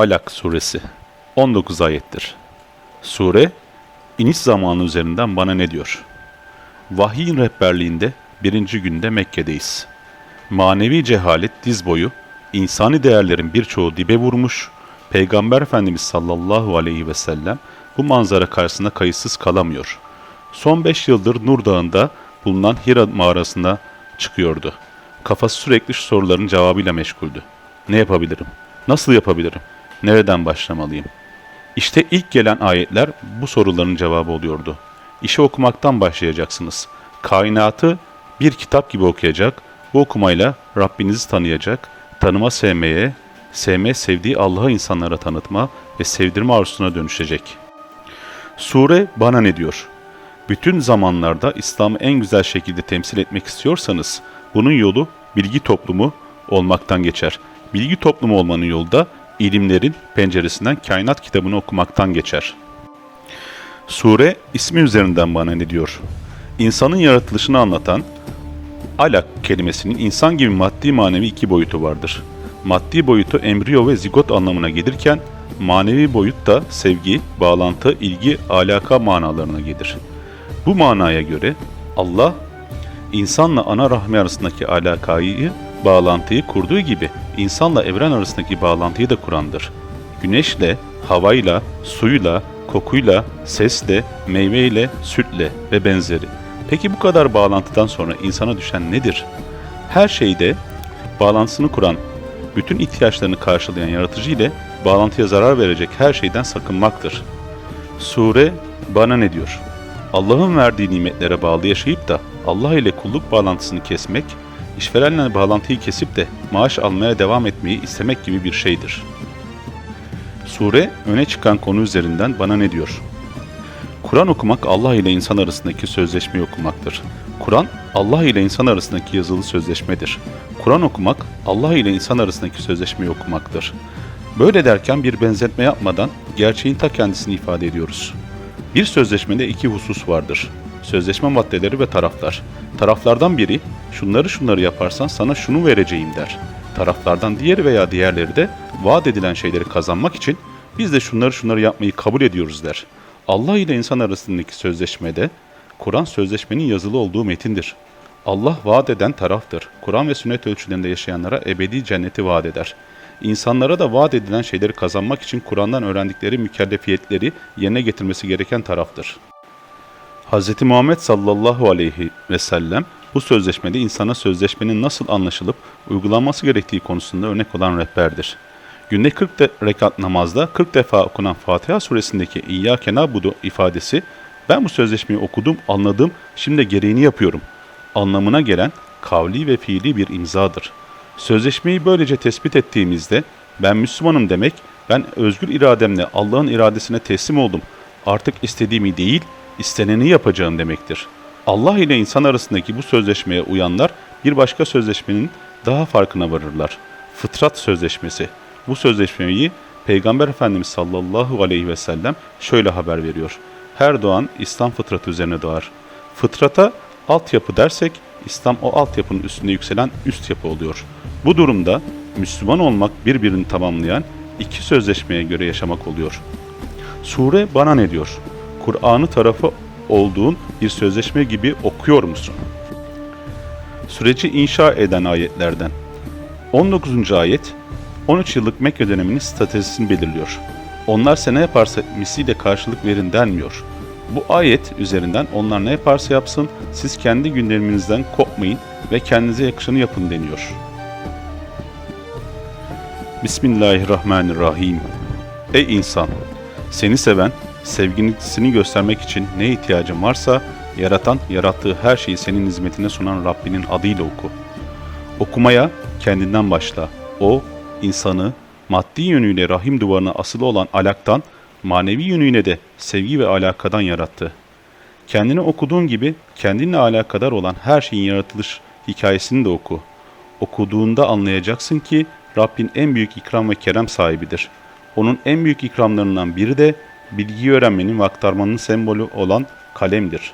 Alak suresi 19 ayettir. Sure iniş zamanı üzerinden bana ne diyor? Vahyin rehberliğinde birinci günde Mekke'deyiz. Manevi cehalet diz boyu, insani değerlerin birçoğu dibe vurmuş, Peygamber Efendimiz sallallahu aleyhi ve sellem bu manzara karşısında kayıtsız kalamıyor. Son beş yıldır Nur Dağı'nda bulunan Hira mağarasına çıkıyordu. Kafası sürekli şu soruların cevabıyla meşguldü. Ne yapabilirim? Nasıl yapabilirim? Nereden başlamalıyım? İşte ilk gelen ayetler bu soruların cevabı oluyordu. İşi okumaktan başlayacaksınız. Kainatı bir kitap gibi okuyacak, bu okumayla Rabbinizi tanıyacak, tanıma sevmeye, sevme sevdiği Allah'ı insanlara tanıtma ve sevdirme arzusuna dönüşecek. Sure bana ne diyor? Bütün zamanlarda İslam'ı en güzel şekilde temsil etmek istiyorsanız bunun yolu bilgi toplumu olmaktan geçer. Bilgi toplumu olmanın yolu da ilimlerin penceresinden kainat kitabını okumaktan geçer. Sure ismi üzerinden bana ne diyor? İnsanın yaratılışını anlatan alak kelimesinin insan gibi maddi manevi iki boyutu vardır. Maddi boyutu embriyo ve zigot anlamına gelirken manevi boyut da sevgi, bağlantı, ilgi, alaka manalarına gelir. Bu manaya göre Allah insanla ana rahmi arasındaki alakayı, bağlantıyı kurduğu gibi insanla evren arasındaki bağlantıyı da kurandır. Güneşle, havayla, suyla, kokuyla, sesle, meyveyle, sütle ve benzeri. Peki bu kadar bağlantıdan sonra insana düşen nedir? Her şeyde bağlantısını kuran, bütün ihtiyaçlarını karşılayan yaratıcı ile bağlantıya zarar verecek her şeyden sakınmaktır. Sure bana ne diyor? Allah'ın verdiği nimetlere bağlı yaşayıp da Allah ile kulluk bağlantısını kesmek, işverenle bağlantıyı kesip de maaş almaya devam etmeyi istemek gibi bir şeydir. Sure öne çıkan konu üzerinden bana ne diyor? Kur'an okumak Allah ile insan arasındaki sözleşmeyi okumaktır. Kur'an Allah ile insan arasındaki yazılı sözleşmedir. Kur'an okumak Allah ile insan arasındaki sözleşmeyi okumaktır. Böyle derken bir benzetme yapmadan gerçeğin ta kendisini ifade ediyoruz. Bir sözleşmede iki husus vardır. Sözleşme maddeleri ve taraflar. Taraflardan biri şunları şunları yaparsan sana şunu vereceğim der. Taraflardan diğeri veya diğerleri de vaat edilen şeyleri kazanmak için biz de şunları şunları yapmayı kabul ediyoruz der. Allah ile insan arasındaki sözleşmede Kur'an sözleşmenin yazılı olduğu metindir. Allah vaat eden taraftır. Kur'an ve sünnet ölçülerinde yaşayanlara ebedi cenneti vaat eder. İnsanlara da vaat edilen şeyleri kazanmak için Kur'an'dan öğrendikleri mükellefiyetleri yerine getirmesi gereken taraftır. Hz. Muhammed sallallahu aleyhi ve sellem bu sözleşmede insana sözleşmenin nasıl anlaşılıp uygulanması gerektiği konusunda örnek olan rehberdir. Günde 40 de rekat namazda 40 defa okunan Fatiha suresindeki İyyâke nâbudu ifadesi ben bu sözleşmeyi okudum, anladım, şimdi gereğini yapıyorum anlamına gelen kavli ve fiili bir imzadır. Sözleşmeyi böylece tespit ettiğimizde ben Müslümanım demek, ben özgür irademle Allah'ın iradesine teslim oldum. Artık istediğimi değil, isteneni yapacağım demektir. Allah ile insan arasındaki bu sözleşmeye uyanlar bir başka sözleşmenin daha farkına varırlar. Fıtrat sözleşmesi. Bu sözleşmeyi Peygamber Efendimiz sallallahu aleyhi ve sellem şöyle haber veriyor. Her doğan İslam fıtratı üzerine doğar. Fıtrata altyapı dersek İslam o altyapının üstünde yükselen üst yapı oluyor. Bu durumda Müslüman olmak birbirini tamamlayan iki sözleşmeye göre yaşamak oluyor. Sure bana ne diyor? Kur'an'ı tarafı olduğun bir sözleşme gibi okuyor musun? Süreci inşa eden ayetlerden. 19. ayet 13 yıllık Mekke döneminin stratejisini belirliyor. Onlar size ne yaparsa misliyle karşılık verin denmiyor. Bu ayet üzerinden onlar ne yaparsa yapsın siz kendi gündeminizden kopmayın ve kendinize yakışanı yapın deniyor. Bismillahirrahmanirrahim. Ey insan! Seni seven, sevgilisini göstermek için ne ihtiyacın varsa yaratan, yarattığı her şeyi senin hizmetine sunan Rabbinin adıyla oku. Okumaya kendinden başla. O, insanı maddi yönüyle rahim duvarına asılı olan alaktan, manevi yönüyle de sevgi ve alakadan yarattı. Kendini okuduğun gibi kendinle alakadar olan her şeyin yaratılış hikayesini de oku. Okuduğunda anlayacaksın ki Rabbin en büyük ikram ve kerem sahibidir. Onun en büyük ikramlarından biri de bilgiyi öğrenmenin ve aktarmanın sembolü olan kalemdir.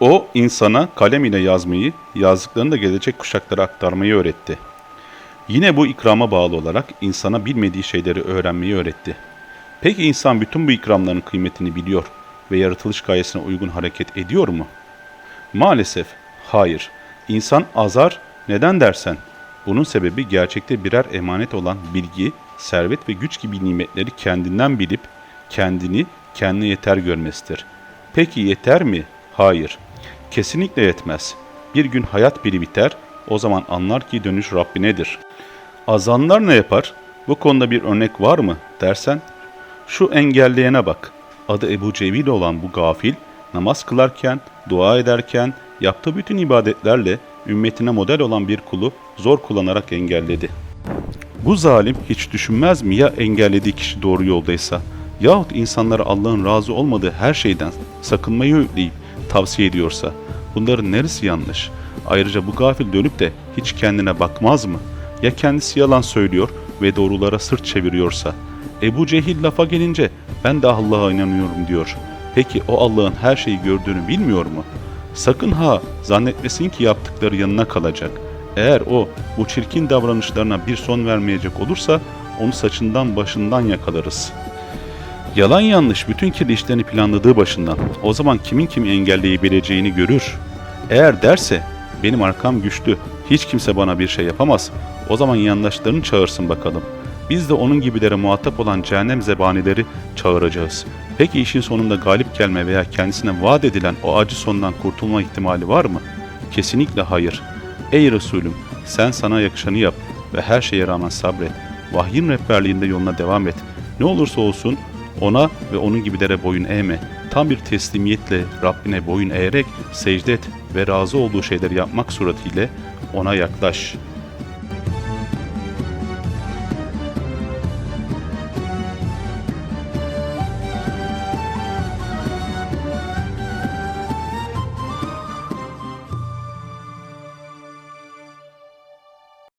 O insana kalem ile yazmayı, yazdıklarını da gelecek kuşaklara aktarmayı öğretti. Yine bu ikrama bağlı olarak insana bilmediği şeyleri öğrenmeyi öğretti. Peki insan bütün bu ikramların kıymetini biliyor ve yaratılış gayesine uygun hareket ediyor mu? Maalesef hayır. İnsan azar neden dersen bunun sebebi gerçekte birer emanet olan bilgi, servet ve güç gibi nimetleri kendinden bilip kendini kendine yeter görmesidir. Peki yeter mi? Hayır. Kesinlikle yetmez. Bir gün hayat biri biter, o zaman anlar ki dönüş Rabbinedir. Azanlar ne yapar? Bu konuda bir örnek var mı dersen, şu engelleyene bak. Adı Ebu Cevil olan bu gafil, namaz kılarken, dua ederken, yaptığı bütün ibadetlerle ümmetine model olan bir kulu zor kullanarak engelledi. Bu zalim hiç düşünmez mi ya engellediği kişi doğru yoldaysa yahut insanlara Allah'ın razı olmadığı her şeyden sakınmayı öğütleyip tavsiye ediyorsa bunların neresi yanlış? Ayrıca bu gafil dönüp de hiç kendine bakmaz mı? Ya kendisi yalan söylüyor ve doğrulara sırt çeviriyorsa? Ebu Cehil lafa gelince ben de Allah'a inanıyorum diyor. Peki o Allah'ın her şeyi gördüğünü bilmiyor mu? Sakın ha zannetmesin ki yaptıkları yanına kalacak. Eğer o bu çirkin davranışlarına bir son vermeyecek olursa onu saçından başından yakalarız. Yalan yanlış bütün kirli işlerini planladığı başından. O zaman kimin kimi engelleyebileceğini görür. Eğer derse benim arkam güçlü, hiç kimse bana bir şey yapamaz. O zaman yandaşlarını çağırsın bakalım. Biz de onun gibilere muhatap olan cehennem zebanileri çağıracağız. Peki işin sonunda galip gelme veya kendisine vaat edilen o acı sondan kurtulma ihtimali var mı? Kesinlikle hayır. Ey Resulüm sen sana yakışanı yap ve her şeye rağmen sabret. Vahyin rehberliğinde yoluna devam et. Ne olursa olsun ona ve onun gibilere boyun eğme. Tam bir teslimiyetle Rabbine boyun eğerek secde et ve razı olduğu şeyleri yapmak suretiyle ona yaklaş.''